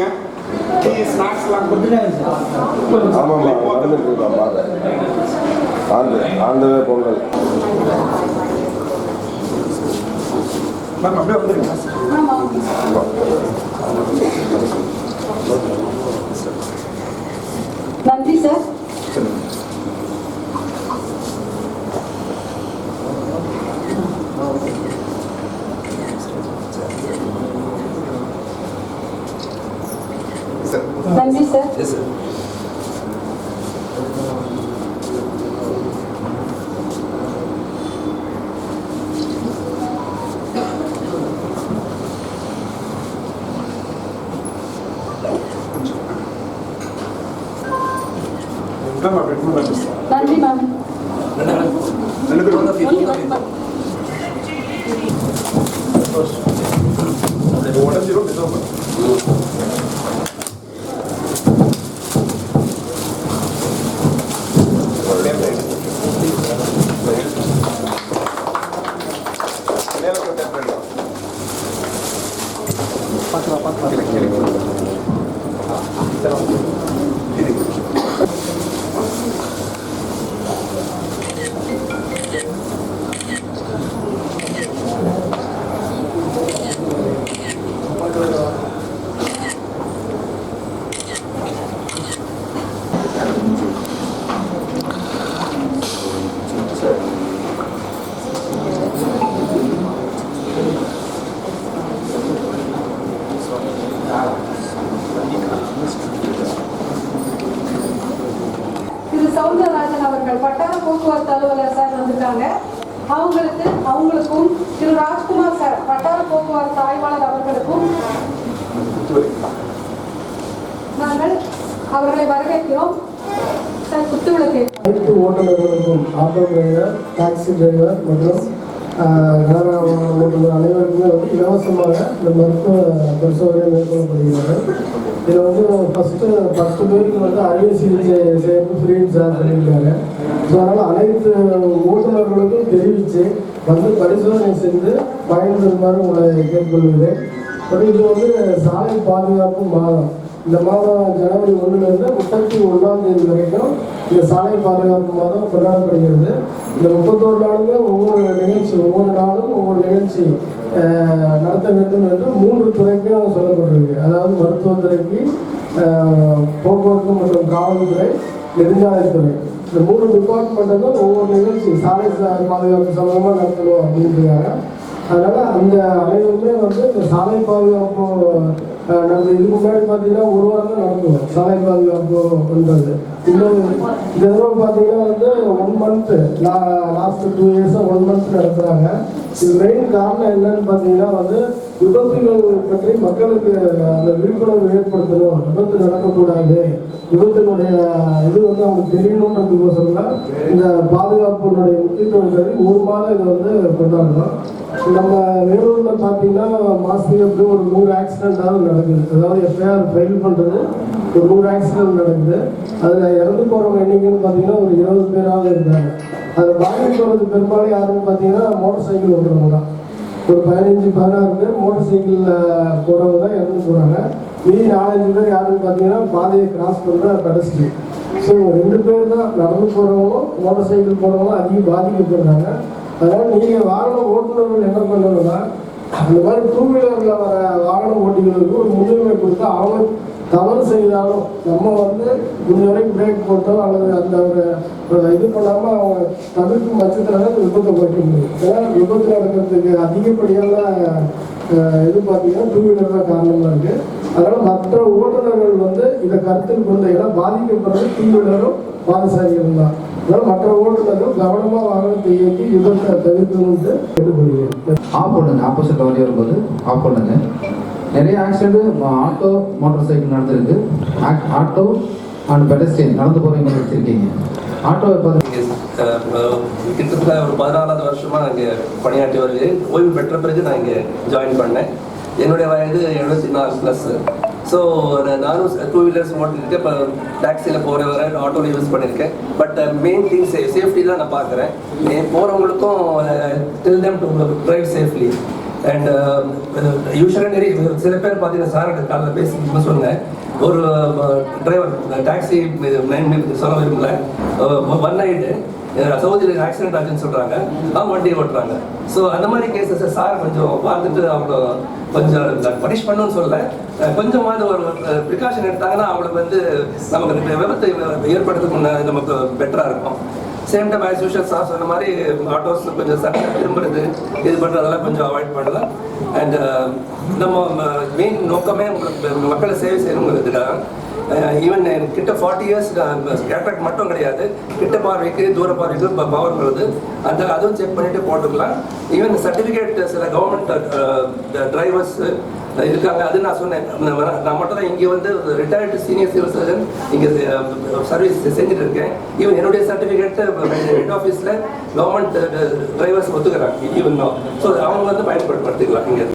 கொடுங்க டீ ஸ்நாக்ஸ்லாம் கொடுங்க ஆமாம்மா நடந்துட்டு இருக்கா பார்த்தேன் ஆண்டு ஆண்டவே பொங்கல். மேம் அப்படியே வந்துருங்க. நன்றி சார். நன்றி சார் எஸ் சார் மேம் அப்படியே கொடுங்க. நன்றி மேம் ரெண்டு பேரும் இது உடஞ்சிரும் மெதுவாக பண்ணுங்க. நேரத்தை tap பண்ணிடலாம். கீழே, கீழே. இது. திரு சவுந்தரராஜன் அவர்கள் வட்டார போக்குவரத்து அலுவலர் சார் வந்திருக்காங்க. அவங்களுக்கு அவங்களுக்கும் திரு ராஜ்குமார் சார் வட்டார போக்குவரத்து ஆய்வாளர் அவர்களுக்கும் நாங்கள் அவர்களை வரவேற்கிறோம். சார் குத்துவிளக்கு. அனைத்து ஓட்டுநர்களுக்கும் ஆட்டோ டிரைவர் டாக்ஸி டிரைவர் மற்றும் அனைவருக்குமே வந்து இலவசமாக இந்த மருத்துவ பரிசோதனை மேற்கொள்ளப்படுகிறது இதில் வந்து ஃபஸ்ட்டு பத்து பேருக்கு வந்து அறுவை சிகிச்சை சேர்ந்து ஃப்ரீன்னு சார் சொல்லியிருக்காங்க ஸோ அதனால் அனைத்து ஓட்டுநர்களுக்கும் தெரிவித்து வந்து பரிசோதனை செஞ்சு பயன்பெறுமாறு உங்களை கேட்டுக்கொள்கிறேன். இது வந்து சாலை பாதுகாப்பு மாதம் இந்த மாதம் ஜனவரி ஒன்றுலேருந்து முப்பத்தி ஒன்றாம் தேதி வரைக்கும் இந்த சாலை பாதுகாப்பு மாதம் கொண்டாடப்படுகிறது. இந்த முப்பத்தோரு நாளுமே ஒவ்வொரு நிகழ்ச்சி ஒவ்வொரு நாளும் ஒவ்வொரு நிகழ்ச்சி நடத்த வேண்டும் என்று மூன்று துறைக்கும் சொல்லப்பட்டிருக்கு. அதாவது மருத்துவத்துறைக்கு போக்குவரத்து மற்றும் காவல்துறை நெடுஞ்சாலைத்துறை. இந்த மூணு டிபார்ட்மெண்ட்டுக்கும் ஒவ்வொரு நிகழ்ச்சி சாலை சா- பாதுகாப்பு சம்பந்தமாக நடத்தணும் அப்படின்றாங்க அதனால் அந்த அனைவருமே வந்து இந்த சாலை பாதுகாப்பு நாங்கள் இதுக்கு முன்னாடி பார்த்தீங்கன்னா ஒரு வாரம் தான் நடத்துவோம் சாலை பாதுகாப்புன்றது இன்னும் இந்த பார்த்தீங்கன்னா வந்து ஒன் மந்த்து லாஸ்ட் டூ இயர்ஸாக ஒன் மந்த் நடத்துகிறாங்க இது மெயின் காரணம் என்னன்னு பார்த்தீங்கன்னா வந்து விபத்துகள் பற்றி மக்களுக்கு அந்த விழிப்புணர்வு ஏற்படுத்தணும். விபத்து நடக்கக்கூடாது. விபத்தினுடைய இது வந்து அவங்களுக்கு தெரியணுன்றதுக்கோசரம் தான் இந்த பாதுகாப்பினுடைய முக்கியத்துவம் சரி ஒரு மாதம் இதை வந்து கொண்டாடுறோம். நம்ம வேலூரில் பார்த்தீங்கன்னா மாதத்துக்கு எப்படி ஒரு நூறு ஆக்சிடென்ட்டாவது நடக்குது. அதாவது எஃப்ஐஆர் ஃபைல் பண்ணுறது ஒரு நூறு ஆக்சிடென்ட் நடக்குது. அதில் இறந்து போகிறவங்க என்னைக்குன்னு பார்த்தீங்கன்னா ஒரு இருபது பேராக இருந்தாங்க அதில் பாதிக்கப்படுறது பெரும்பாலும் யாருன்னு பார்த்தீங்கன்னா மோட்டார் சைக்கிள் ஓட்டுறவங்க தான். ஒரு பதினஞ்சு பதினாறு பேர் மோட்டார் சைக்கிளில் போகிறவங்க தான் இறந்து போகிறாங்க மீதி நாலஞ்சு பேர் யாருன்னு பார்த்தீங்கன்னா பாதையை கிராஸ் பண்ணுற பெடஸ்ட்ரி ஸோ ரெண்டு பேர் தான் நடந்து போகிறவங்களும் மோட்டார் சைக்கிள் போகிறவங்களும் அதிகம் பாதிக்கப்படுறாங்க அதனால் நீங்கள் வாகனம் ஓட்டுநர்கள் என்ன பண்ணணும்னா அந்த மாதிரி டூ வீலரில் வர வாகன ஓட்டிகளுக்கு ஒரு முன்னுரிமை கொடுத்து அவங்க தவறு செய்தாலும் நம்ம வந்து முடிஞ்ச வரைக்கும் பிரேக் போட்டோ அல்லது அந்த ஒரு இது பண்ணாமல் அவங்க தவிர்க்கும் பட்சத்தில் விபத்தை குறைக்க முடியும் ஏன்னா விபத்து நடக்கிறதுக்கு அதிகப்படியான இது பார்த்தீங்கன்னா டூ வீலர் தான் காரணமாக இருக்குது அதனால் மற்ற ஓட்டுநர்கள் வந்து இதை கருத்தில் கொண்டு ஏன்னா பாதிக்கப்படுறது டூ வீலரும் பாதசாரிகளும் தான். அதனால் மற்ற ஓட்டுநர்கள் கவனமாக வாகனத்தை இயக்கி விபத்தை தவிர்க்கணும்னு கேட்டுக்கொள்கிறேன் ஆஃப் பண்ணுங்க ஆப்போசிட் வண்டி வரும்போது ஆஃப் பண்ணுங்க நிறைய ஆக்சிடென்ட் ஆட்டோ மோட்டார் சைக்கிள் நடந்திருக்கு. ஆக்- ஆட்டோ அண்ட் பெடஸ்டியன் நடந்து போறவங்க வச்சிருக்கீங்க ஆட்டோ பார்த்து கிட்டத்தட்ட ஒரு பதினாலாவது வருஷமாக நான் இங்கே பணியாற்றி வருகிறேன் ஓய்வு பெற்ற பிறகு நான் இங்கே ஜாயின் பண்ணேன். என்னுடைய வயது எழுபத்தி நாலு ப்ளஸ் ஸோ நானும் டூ வீலர்ஸ் ஓட்டிருக்கேன் இப்போ டாக்ஸியில் போகிற வர ஆட்டோவில் யூஸ் பண்ணியிருக்கேன் but main thing say safety தான் நான் பார்க்குறேன். போகிறவங்களுக்கும் tell them to drive safely and யூஸ்வலாக uh, நிறைய சில பேர் பார்த்தீங்கன்னா சார் காலையில் பேசி சொன்னேன். ஒரு uh, டிரைவர் டாக்ஸி சொல்ல விரும்பல. Uh, ஒன் நைட்டு சவுதியில் ஆக்சிடென்ட் ஆச்சுன்னு சொல்கிறாங்க அவங்க வண்டி ஓட்டுறாங்க. ஸோ அந்த மாதிரி கேசஸ் சார் கொஞ்சம் பார்த்துட்டு அவங்க கொஞ்சம் பனிஷ் பண்ணணும்னு சொல்ல கொஞ்சமாவது ஒரு ப்ரிகாஷன் எடுத்தாங்கன்னா அவங்களுக்கு வந்து நமக்கு விபத்தை ஏற்படுறதுக்கு முன்ன நமக்கு பெட்டராக இருக்கும். Same time as usual sir சொன்ன மாதிரி ஆட்டோஸ் கொஞ்சம் சட்டை திரும்புறது இது பண்ணுறதெல்லாம் கொஞ்சம் அவாய்ட் பண்ணலாம். அண்ட் நம்ம மெயின் நோக்கமே உங்களுக்கு மக்களை சேவை செய்யணுங்கிறது தான் ஈவன் கிட்ட ஃபார்ட்டி இயர்ஸ் கேட்ராக்ட் மட்டும் கிடையாது. கிட்ட பார்வைக்கு தூர பார்வைக்கு பவர் வருது அந்த அதுவும் செக் பண்ணிட்டு போட்டுக்கலாம். ஈவன் சர்டிஃபிகேட் சில கவர்மெண்ட் டிரைவர்ஸ் இருக்காங்க. அது நான் சொன்னேன். நான் நான் மட்டும் தான் இங்கே வந்து ரிட்டையர்டு சீனியர் சிவில் சர்ஜன் இங்கே சர்வீஸ் செஞ்சுட்டு இருக்கேன். ஈவன் என்னுடைய சர்டிஃபிகேட்டு ஹெட் ஆஃபீஸில் கவர்மெண்ட் டிரைவர்ஸ் ஒத்துக்கிறாங்க. ஈவன் ஸோ அவங்க வந்து பயன்படுத்திக்கலாம் இங்கே.